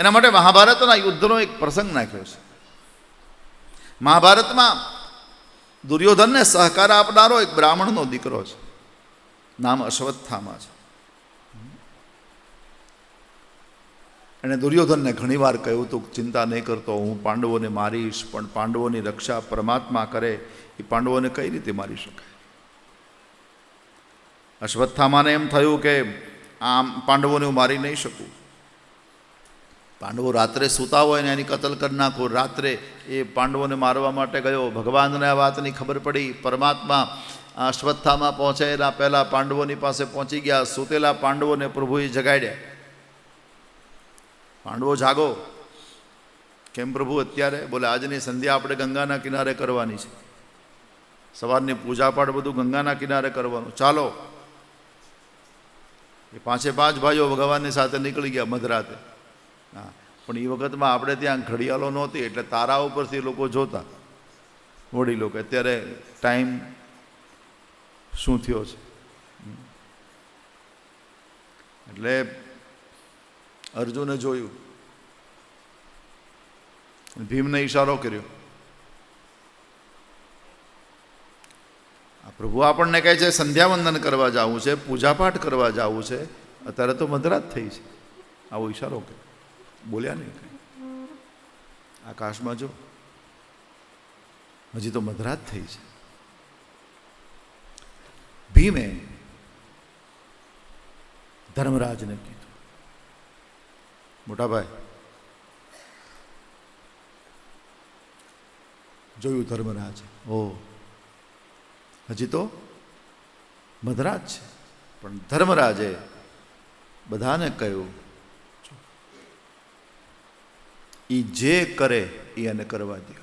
એના માટે મહાભારતના યુદ્ધનો એક પ્રસંગ નાખ્યો છે. મહાભારતમાં દુર્યોધનને સહકાર આપનારો એક બ્રાહ્મણનો દીકરો છે. નામ અશ્વત્થામા છે. એણે દુર્યોધનને ઘણીવાર કહ્યું હતું ચિંતા નહીં કરતો, હું પાંડવોને મારીશ, પણ પાંડવોની રક્ષા પરમાત્મા કરે, એ પાંડવોને કઈ રીતે મારી શકાય? અશ્વત્થામાને એમ થયું કે, આમ પાંડવોને હું મારી નહીં શકું. પાંડવો રાત્રે સૂતા હોય ને એની કતલ કરી નાખો. રાત્રે એ પાંડવોને મારવા માટે ગયો. ભગવાનને આ વાતની ખબર પડી. પરમાત્મા અશ્વત્થામાં પહોંચાયેલા પહેલાં પાંડવોની પાસે પહોંચી ગયા. સૂતેલા પાંડવોને પ્રભુએ જગાડ્યા. પાંડવો જાગો. કેમ પ્રભુ? અત્યારે બોલે, આજની સંધ્યા આપણે ગંગાના કિનારે કરવાની છે. સવારની પૂજાપાઠ બધું ગંગાના કિનારે કરવાનું. ચાલો. એ પાંચે પાંચ ભાઈઓ ભગવાનની સાથે નીકળી ગયા મધરાતે. હા. પણ એ વખતમાં આપણે ત્યાં ઘડિયાળો નહોતી, એટલે તારા ઉપરથી લોકો જોતા. વડીલો કે અત્યારે ટાઈમ શું થયો છે? એટલે અર્જુને જોયું. ભીમને ઈશારો કર્યો. આ પ્રભુ આપણને કહે છે, સંધ્યાવંદન કરવા જવું છે, પૂજાપાઠ કરવા જવું છે. અત્યારે તો મધરાત થઈ છે. આવો ઈશારો કર્યો. બોલ્યા નહીં આકાશમાં જો. હજી તો મધરાત થઈ છે. ભીમે ધર્મરાજને કીધું, મોટાભાઈ, જોયું ધર્મરાજ? ઓ હજી તો મધરાજ છે. પણ ધર્મરાજે બધાને કહ્યું એ જે કરે એ એને કરવા દો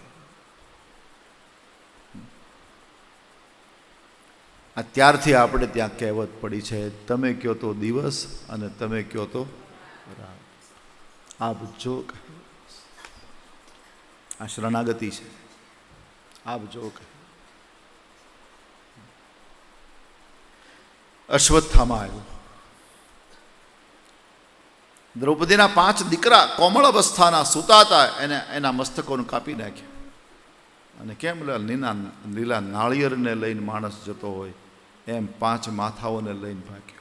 ત્યારથી આપણે ત્યાં કહેવત પડી છે, તમે કહો તો દિવસ અને તમે કહો તો રાત. આપ જો આ શરણાગતિ છે. આપ જો અશ્વત્થામાં આવ્યો. દ્રૌપદીના પાંચ દીકરા કોમળ અવસ્થાના સુતાતા એને એના મસ્તકોને કાપી નાખ્યા. અને કેમ લીલા લીલા નાળિયેરને લઈને માણસ જતો હોય, એમ પાંચ માથાઓને લઈને ભાગ્યો.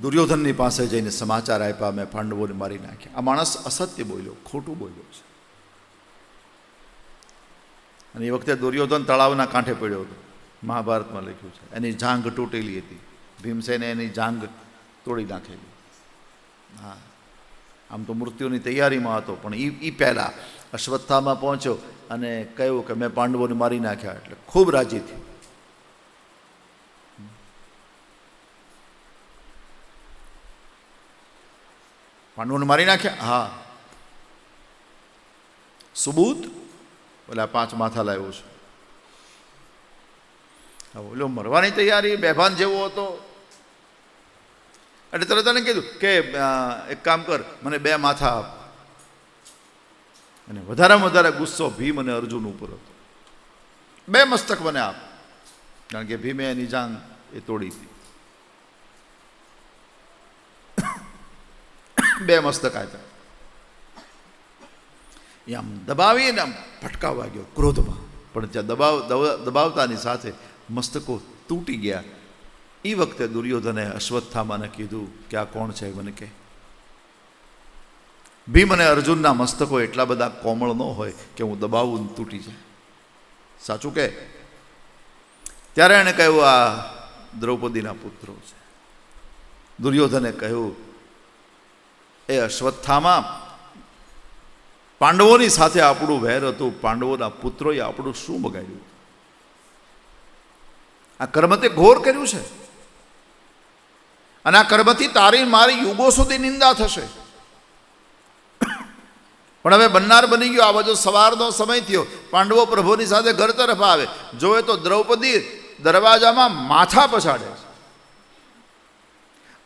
દુર્યોધનની પાસે જઈને સમાચાર આપ્યા, મેં પાંડવોને મારી નાખ્યા. આ માણસ અસત્ય બોલ્યો, ખોટું બોલ્યો છે. અને એ વખતે દુર્યોધન તળાવના કાંઠે પડ્યો હતો. મહાભારતમાં લખ્યું છે. એની જાંઘ તૂટેલી હતી. ભીમસેને એની જાંઘ તોડી નાખેલી. હા. આમ તો મૃત્યુની તૈયારીમાં હતો, પણ એ એ પહેલાં અશ્વત્થામાં પહોંચ્યો અને કહ્યું કે મેં પાંડવોને મારી નાખ્યા એટલે ખૂબ રાજી થયું. પાંડવોને મારી નાખ્યા? હા. સુબૂત? ઓલા પાંચ માથા લાવ્યો છું. ઓલો મરવાની તૈયારી, બેભાન જેવો હતો. એટલે તરત એને કીધું કે એક કામ કર, મને બે માથા આપ. અને વધારેમાં વધારે ગુસ્સો ભીમ અને અર્જુન ઉપર હતો. બે મસ્તક મને આપ. કારણ કે ભીમે એની જાંગ એ તોડી હતી. બે મસ્તક આપ્યા. એ આમ દબાવીને આમ ફટકાવવા ગયો ક્રોધમાં. પણ ત્યાં દબાવ દબાવતાની સાથે મસ્તકો તૂટી ગયા. એ વખતે દુર્યોધને અશ્વત્થામાને કીધું કે આ કોણ છે? મને કે ભીમ અને અર્જુનના મસ્તકો એટલા બધા કોમળ ન હોય કે હું દબાવું તૂટી જાય સાચું કે? ત્યારે એણે કહ્યું, આ દ્રૌપદીના પુત્રો છે. દુર્યોધને કહ્યું, એ અશ્વત્થામાં, પાંડવોની સાથે આપણું વેર હતું. પાંડવોના પુત્રોએ આપણું શું બગાડ્યું? આ કર્મ તે ઘોર કર્યું છે. અને આ કર્મથી તારી મારી યુગો સુધી નિંદા થશે. પણ હવે બનનાર બની ગયો, આ બાજુ સવારનો સમય થયો. પાંડવો પ્રભુની સાથે ઘર તરફ આવે. જોવે તો દ્રૌપદી દરવાજામાં માથા પછાડે છે.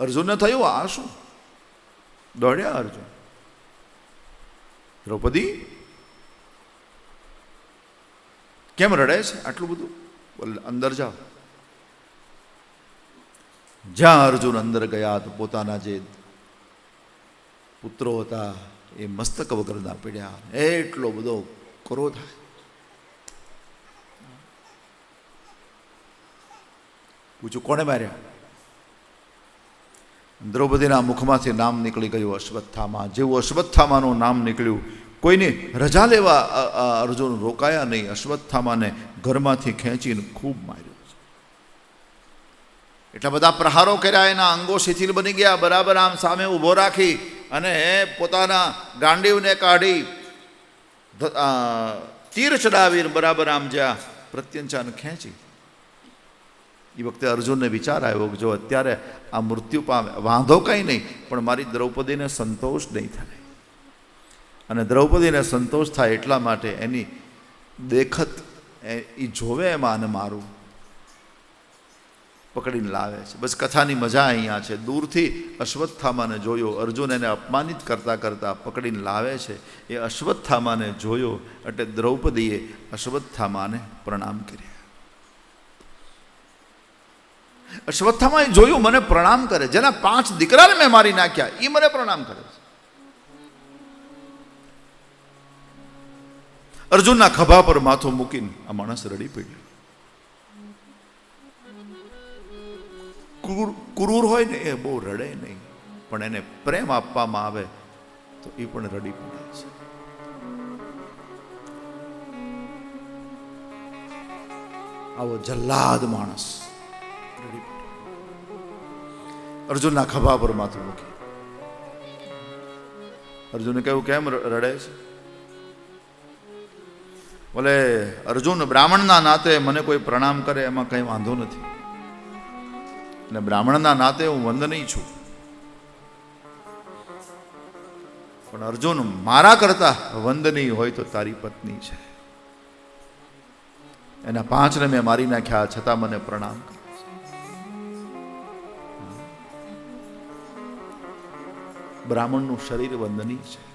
અર્જુનને થયું, આ શું? દોડ્યા અર્જુન. દ્રૌપદી, કેમ રડે છે આટલું બધું? અંદર જાઓ. જ્યાં અર્જુન અંદર ગયા તો પોતાના જે પુત્રો હતા એ મસ્તક વગરના પીડ્યા. એટલો બધો ક્રોધ પૂછ્યું કોણે માર્યા? દ્રૌપદીના મુખમાંથી નામ નીકળી ગયું અશ્વત્થામા. જેવું અશ્વત્થામાનું નામ નીકળ્યું, કોઈની રજા લેવા અર્જુન રોકાયા નહીં. અશ્વત્થામાને ઘરમાંથી ખેંચીને ખૂબ માર્યો. એટલા બધા પ્રહારો કર્યા, એના અંગો શિથિલ બની ગયા, બરાબર આમ સામે ઊભો રાખી અને પોતાના ગાંડીવને કાઢી તીર ચડાવી બરાબર આમ જ્યાં પ્રત્યંચાને ખેંચી. એ વખતે અર્જુનને વિચાર આવ્યો કે જો અત્યારે આ મૃત્યુ પામે, વાંધો કંઈ નહીં, પણ મારી દ્રૌપદીને સંતોષ નહીં થાય. અને દ્રૌપદીને સંતોષ થાય એટલા માટે એની દેખત એ જોવે એમાં અને મારું. પકડીને લાવે છે. બસ કથાની મજા અહીંયા છે. દૂરથી અશ્વત્થામાને જોયો. અર્જુન એને અપમાનિત કરતાં કરતાં પકડીને લાવે છે. એ અશ્વત્થામાને જોયો એટલે દ્રૌપદીએ અશ્વત્થામાને પ્રણામ કર્યા. અશ્વત્થામાએ જોયું, મને પ્રણામ કરે. જેના પાંચ દીકરાને મેં મારી નાખ્યા એ મને પ્રણામ કરે છે. અર્જુનના ખભા પર માથું મૂકીને આ માણસ રડી પડ્યો. ક્રૂર ક્રૂર હોય ને, એ બહુ રડે નહીં. પણ એને પ્રેમ આપવામાં આવે, તો એ પણ રડી પડે છે. આવો જલ્લાદ માણસ. અર્જુનના ખભા પર માથું મૂકી. અર્જુને કહ્યું, કેમ રડે છે? બોલે, અર્જુન બ્રાહ્મણના નાતે મને કોઈ પ્રણામ કરે, એમાં કંઈ વાંધો નથી. અને બ્રાહ્મણના નાતે હું વંદનીય છું. પણ અર્જુન, મારા કરતા વંદનીય હોય તો તારી પત્ની છે. એના પાંચને મેં મારી નાખ્યા છતાં મને પ્રણામ બ્રાહ્મણનું શરીર વંદનીય છે.